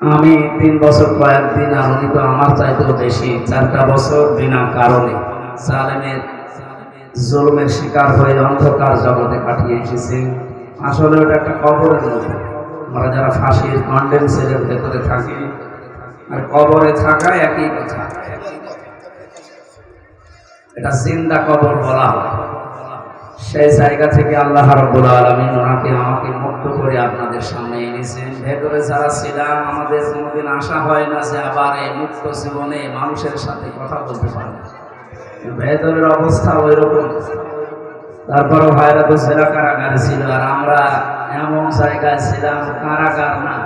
আমি তিন বছর কয়েকদিন আর উনি তো আমার চাইতেও বেশি, চারটা বছর বিনা কারণে। জালেমের, জুলুমের শিকার হয়ে অন্ধকার জগতে কাটিয়ে এসেছি। আসলে ওটা একটা কবরের মতো। আমরা যারা ফাঁসির কন্ডেম সেলের ভেতরে থাকি, আর কবরে থাকা একই কথা। এটা জিন্দা কবর বলা হয়। সেই জায়গা থেকে আল্লাহ রব্বুল আলমিন ওনাকে আমাকে মুক্ত করে আপনাদের সামনে এনেছেন। ভেতরে যারা ছিলাম, আমাদের কোনোদিন আশা হয় না যে আবার এই মুক্ত জীবনে মানুষের সাথে কথা বলতে পারব। ভেতরের অবস্থা ওই রকম তারপরও ভাইরা তো সেরা কারাগারে ছিল আর আমরা এমন জায়গায় ছিলাম, কারাগার না,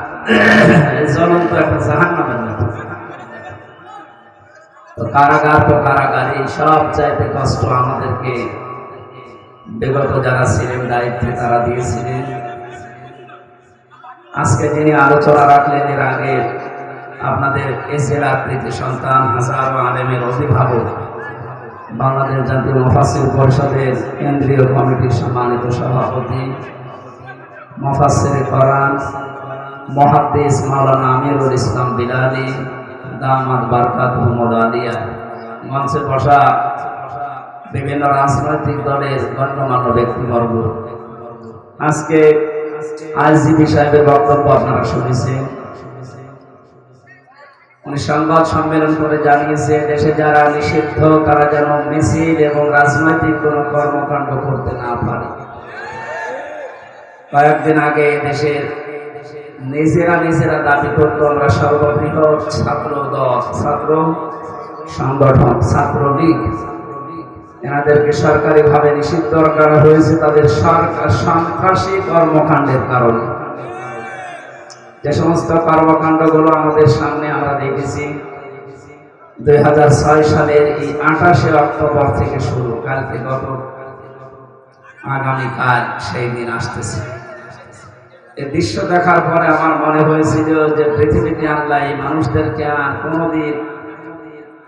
এই জ্বলন্ত একটা জাহান মতো। তো কারাগার তো কারাগারই, সব চাইতে কষ্ট আমাদেরকে বিগত যারা ছিলেন, দায়িত্বে তারা দিয়েছিলেন। আজকে যিনি আলোচনা রাখলেন, এর আগে আপনাদের এসের আকৃতি সন্তান, হাজারো আলেমের অভিভাবক, বাংলাদেশ জাতীয় মফাসিল পরিষদের কেন্দ্রীয় কমিটির সম্মানিত সভাপতি মফাসির করান মহাদ্দেশ মাওলানা আমিরুল ইসলাম বিলালি দামাদ বারকাত মোহাম্মদ আলিয়া মঞ্চে বসা বিভিন্ন রাজনৈতিক দলের গণ্যমান্য ব্যক্তিবর্গ। আজকে আইজিবি সাহেবের বক্তব্য আপনারা শুনেছেন। উনি সংবাদ সম্মেলন করে জানিয়েছে দেশে যারা নিষিদ্ধ, তারা যেন মিছিল এবং রাজনৈতিক কোনো কর্মকাণ্ড করতে না পারে। কয়েকদিন আগে দেশের নিজেরা নিজেরা দাবি করতো, আমরা সর্ববৃহৎ ছাত্র দল ছাত্র সংগঠন, ছাত্রলীগ এনাদেরকে সরকারিভাবে নিষিদ্ধ করা হয়েছে তাদের সরকার সন্ত্রাসী কর্মকাণ্ডের কারণে। যে সমস্ত কর্মকাণ্ডগুলো আমাদের সামনে আমরা দেখেছি, দুই সালের এই আঠাশে অক্টোবর থেকে শুরু কালকে গত আগামীকাল সেই দিন আসতেছে। এই দৃশ্য দেখার পরে আমার মনে হয়েছিল যে পৃথিবীতে আল্লাহ এই মানুষদেরকে আর কোনোদিন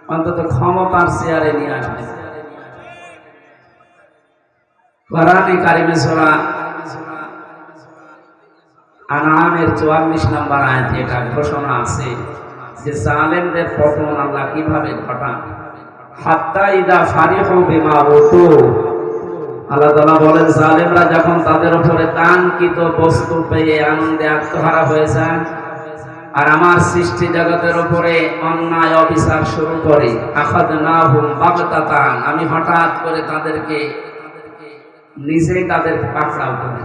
অন্তত ক্ষমতার চেয়ারে নিয়ে আসবে কোরআনে কারিমে নম্বর আয়াতে এটা ঘোষণা আছে যে জালেমদের পতন আল্লাহ কীভাবে ঘটান? হাত্তা ইদা বিমা আল্লাহ বলেন, জালেমরা যখন তাদের উপরে দানকৃত বস্তু পেয়ে আনন্দে আত্মহারা হয়ে যায় আর আমার সৃষ্টি জগতের উপরে অন্যায় অবিচার শুরু করে আখাদ না হুম বাগতাতান, আমি হঠাৎ করে তাদেরকে নিজেই তাদের পাকড়াও করি।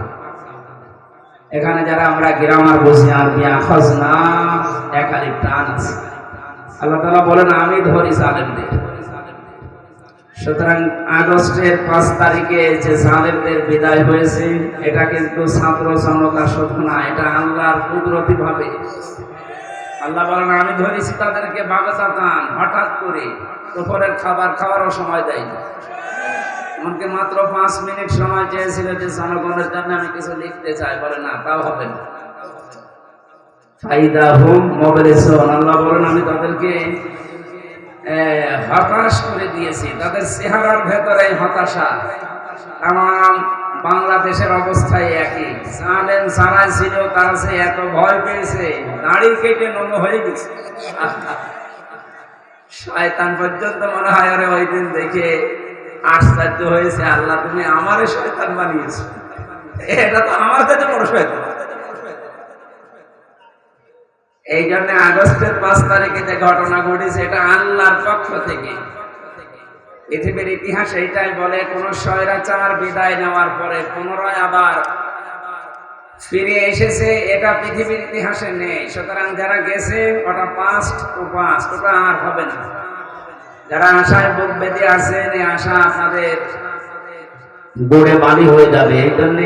এখানে যারা আমরা গ্রামার বুঝি আর আখাজ না একালি টান আছে। আল্লাহ তালা বলেন, আমি ধরি জালেমদের। সুতরাং আগস্টের পাঁচ তারিখে যে জালেমদের বিদায় হয়েছে, এটা কিন্তু ছাত্র জনতা শুধু না, এটা আল্লাহর কুদরতি ভাবে। আল্লাহ বলেন, আমি ধরেছি তাদেরকে বাগতাতান হঠাৎ করে। দুপুরের খাবার খাওয়ারও সময় দেয় এমনকি মাত্র পাঁচ মিনিট সময় চেয়েছিল যে জনগণের জন্য আমি কিছু লিখতে চাই। বলে না, তাও হবে না। ফাইদা হুম আল্লাহ বলেন, আমি তাদেরকে হতাশ করে দিয়েছি। তাদের চেহারার ভেতরে হতাশা। তাম বাংলাদেশের অবস্থায় একই। জানেন যারা ছিল, তারা সে এত ভয় পেয়েছে, দাড়ি কেটে নম হয়ে গেছে। শয়তান পর্যন্ত মনে হয় ওই দিন দেখে আশ্চর্য হয়েছে, আল্লাহ তুমি আমারে শয়তান বানিয়েছো। এটা তো আমার কাছে বড় শয়তান। এই জন্য আগস্টের পাঁচ তারিখে যে ঘটনা ঘটেছে, এটা আল্লাহর পক্ষ থেকে। পৃথিবীর ইতিহাস এইটাই বলে, কোন স্বৈরাচার বিদায় নেওয়ার পরে পুনরায় আবার ফিরে এসেছে, এটা পৃথিবীর ইতিহাসে নেই। সুতরাং যারা গেছে, ওটা পাস্ট ও পাস্ট ওটা আর হবে না। যারা আশায় বুক বেঁধে আছেন এই আশা আপনাদের গড়ে বালি হয়ে যাবে এই জন্য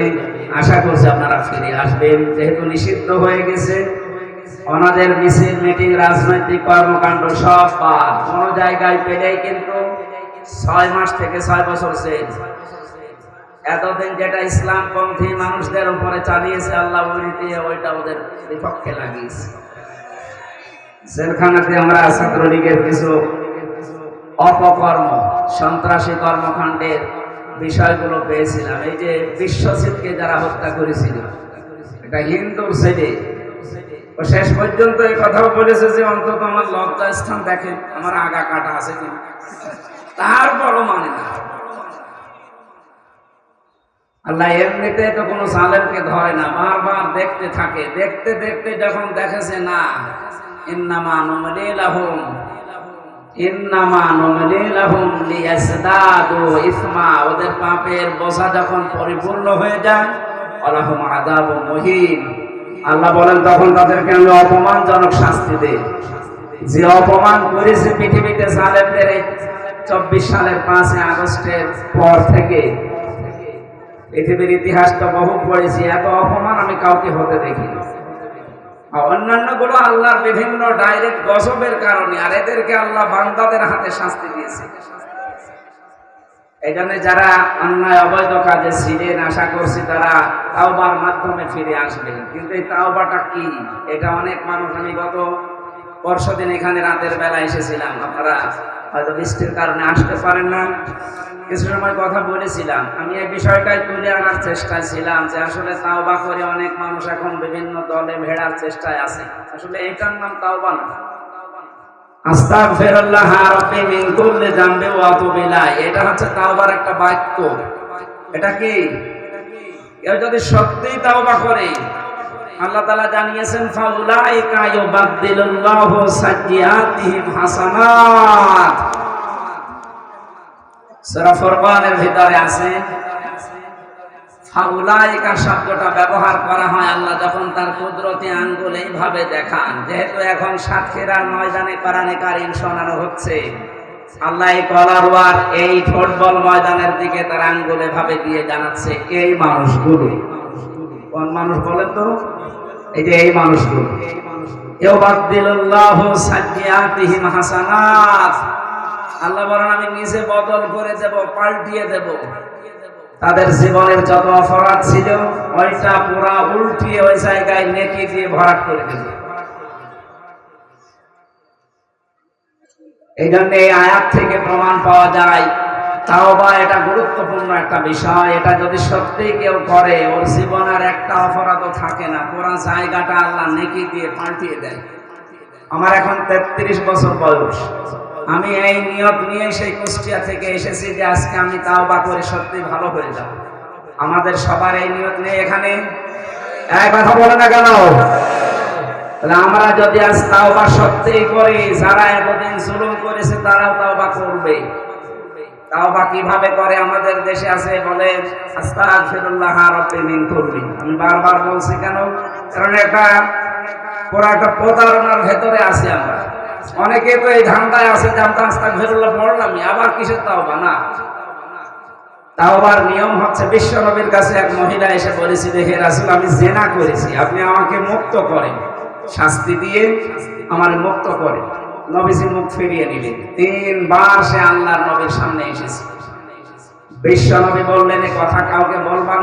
আশা করছি আপনারা ফিরে আসবেন। যেহেতু নিষিদ্ধ হয়ে গেছে ওনাদের মিছিল মিটিং রাজনৈতিক কর্মকাণ্ড সব বাদ কোনো জায়গায় পেলেই কিন্তু ছয় মাস থেকে ছয় বছর শেষ এতদিন যেটা ইসলাম পন্থী মানুষদের উপরে চালিয়েছে আল্লাহ দিয়ে ওইটা ওদের বিপক্ষে লাগিয়েছে। জেলখানাতে আমরা ছাত্রলীগের কিছু অপকর্ম, সন্ত্রাসী কর্মকাণ্ডের বিষয়গুলো পেয়েছিলাম। এই যে বিশ্বজিৎকে যারা হত্যা করেছিল, এটা হিন্দুর ছেলে ও শেষ পর্যন্ত এই কথাও বলেছে যে, অন্তত আমার লজ্জা স্থান দেখেন আমার আগা কাটা আছে কিনা। তারপরও মানে না। আল্লাহ এমনিতে তো কোনো সালেমকে ধরে না, বারবার দেখতে থাকে। দেখতে দেখতে যখন দেখেছে, না, ইন্নামা নুমলি লাহুম। ওদের পাপের বোঝা যখন পরিপূর্ণ হয়ে যায় আল্লাহুম আযাবুম মুহিন। আল্লাহ বলেন, তখন তাদেরকে আমি অপমানজনক শাস্তি দেই। যে অপমান করেছে পৃথিবীতে সালেমদের চব্বিশ সালের পাঁচই আগস্টের পর থেকে, পৃথিবীর ইতিহাস তো বহু পড়েছি, এত অপমান আমি কাউকে হতে দেখি অন্যান্যগুলো আল্লাহর বিভিন্ন ডাইরেক্ট গজবের কারণে, আর এদেরকে আল্লাহ বান্দাদের হাতে শাস্তি দিয়েছে। এই জন্য যারা অন্যায় অবৈধ কাজে ছিলেন, আশা করছি তারা তাওবার মাধ্যমে ফিরে আসবেন। কিন্তু এই তাওবাটা কি? এটা অনেক মানুষ, আমি গত পরশু দিন এখানে রাতের বেলা এসেছিলাম। আপনারা হয়তো বৃষ্টির কারণে আসতে পারেন না। কিছু সময় কথা বলেছিলাম। আমি এই বিষয়টাই তুলে আনার চেষ্টায় ছিলাম যে আসলে তাওবা করে অনেক মানুষ এখন বিভিন্ন দলে ভেড়ার চেষ্টায় আছে। আসলে এটার নাম তাওবা না। এটা কি? কেউ যদি সত্যিই তাওবা করে আল্লাহ তালা জানিয়েছেন হাসানাত। সূরা ফুরকানের ভিতরে আছে, ফাউলাইকা শব্দটা ব্যবহার করা হয় আল্লাহ যখন তার কুদরতি আঙ্গুল এইভাবে দেখান, যেহেতু এখন সাতক্ষীরার ময়দানে কোরআনে কারিম শোনানো হচ্ছে, আল্লাহ এই কলারওয়ার এই ফুটবল ময়দানের দিকে তার আঙ্গুল এভাবে দিয়ে জানাচ্ছে, এই মানুষগুলো। কোন মানুষ বলেন তো? এই যে এই মানুষগুলো। আল্লাহ বলেন, আমি নিজে বদল করে দেব, পাল্টিয়ে দেব। তাদের জীবনের যত অপরাধ ছিল, ওইটা পুরা উল্টিয়ে ওই জায়গায় নেকি দিয়ে ভরাট করে দেবে এই জন্য এই আয়াত থেকে প্রমাণ পাওয়া যায় তাও বা এটা গুরুত্বপূর্ণ একটা বিষয়, এটা যদি সত্যি কেউ করে, ওর জীবনের একটা অপরাধও থাকে না। পুরা জায়গাটা আল্লাহ নেকি দিয়ে পাল্টিয়ে দেয়। আমার এখন তেত্রিশ বছর বয়স। আমি এই নিয়ত নিয়ে সেই কুষ্টিয়া থেকে এসেছি যে আজকে আমি তাও বা করে সত্যি ভালো হয়ে যাব। আমাদের সবার এই নিয়ত নেই এখানে। এক কথা বলে না কেন? তাহলে আমরা যদি আজ তাও বা সত্যি করি, যারা এতদিন জুলুম করেছে তারাও তাও বা করবে। তাও বা কীভাবে করে আমাদের দেশে আছে বলে আমি বারবার বলছি কেন? কারণ এটা পুরো একটা প্রতারণার ভেতরে আছি আমরা। অনেকে তো এই ধান্দায় আছে যে আমরা আস্তাগফিরুল্লাহ পড়লামই, আবার কিসের তাওবা? না। তাওবার নিয়ম হচ্ছে বিশ্ব নবীর কাছে এক মহিলা এসে বলেছি, দেখে রাসূল, আমি জেনা করেছি, আপনি আমাকে মুক্ত করেন। শাস্তি দিয়ে আমার মুক্ত করেন। নবীজি মুখ ফিরিয়ে নিলেন। তিনবার সে আল্লাহর নবীর সামনে এসেছে। বিশ্ব নবী বললেন কথা কাউকে বলবা